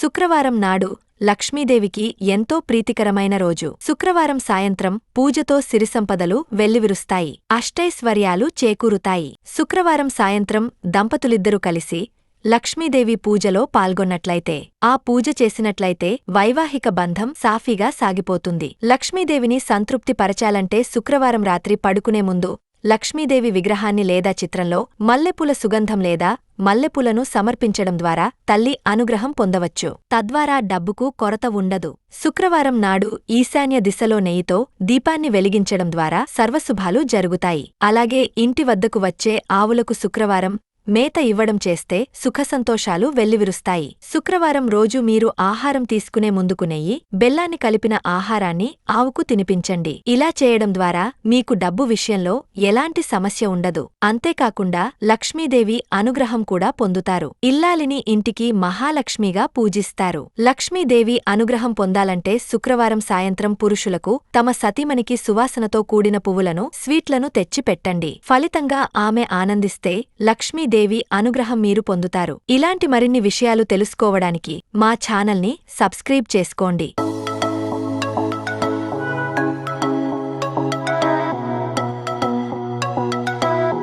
శుక్రవారం నాడు లక్ష్మీదేవికి ఎంతో ప్రీతికరమైన రోజు. శుక్రవారం సాయంత్రం పూజతో సిరిసంపదలు వెల్లివిరుస్తాయి. అష్టైశ్వర్యాలు చేకూరుతాయి. శుక్రవారం సాయంత్రం దంపతులిద్దరూ కలిసి లక్ష్మీదేవి పూజలో పాల్గొన్నట్లయితే ఆ పూజ చేసినట్లయితే వైవాహిక బంధం సాఫీగా సాగిపోతుంది. లక్ష్మీదేవిని సంతృప్తి పరచాలంటే శుక్రవారం రాత్రి పడుకునే ముందు లక్ష్మీదేవి విగ్రహాన్ని లేదా చిత్రంలో మల్లెపూల సుగంధం లేదా మల్లెపూలను సమర్పించడం ద్వారా తల్లి అనుగ్రహం పొందవచ్చు. తద్వారా డబ్బుకు కొరత ఉండదు. శుక్రవారం నాడు ఈశాన్య దిశలో నెయ్యితో దీపాన్ని వెలిగించడం ద్వారా సర్వశుభాలు జరుగుతాయి. అలాగే ఇంటి వద్దకు వచ్చే ఆవులకు శుక్రవారం మేత ఇవ్వడం చేస్తే సుఖసంతోషాలు వెల్లివిరుస్తాయి. శుక్రవారం రోజు మీరు ఆహారం తీసుకునే ముందుకు నెయ్యి బెల్లాన్ని కలిపిన ఆహారాన్ని ఆవుకు తినిపించండి. ఇలా చేయడం ద్వారా మీకు డబ్బు విషయంలో ఎలాంటి సమస్య ఉండదు. అంతేకాకుండా లక్ష్మీదేవి అనుగ్రహం కూడా పొందుతారు. ఇల్లాలిని ఇంటికి మహాలక్ష్మిగా పూజిస్తారు. లక్ష్మీదేవి అనుగ్రహం పొందాలంటే శుక్రవారం సాయంత్రం పురుషులకు తమ సతీమణికి సువాసనతో కూడిన పువ్వులను స్వీట్లను తెచ్చిపెట్టండి. ఫలితంగా ఆమె ఆనందిస్తే లక్ష్మీదేవి అనుగ్రహం మీరు పొందుతారు. ఇలాంటి మరిన్ని విషయాలు తెలుసుకోవడానికి మా ఛానల్ని సబ్స్క్రైబ్ చేసుకోండి.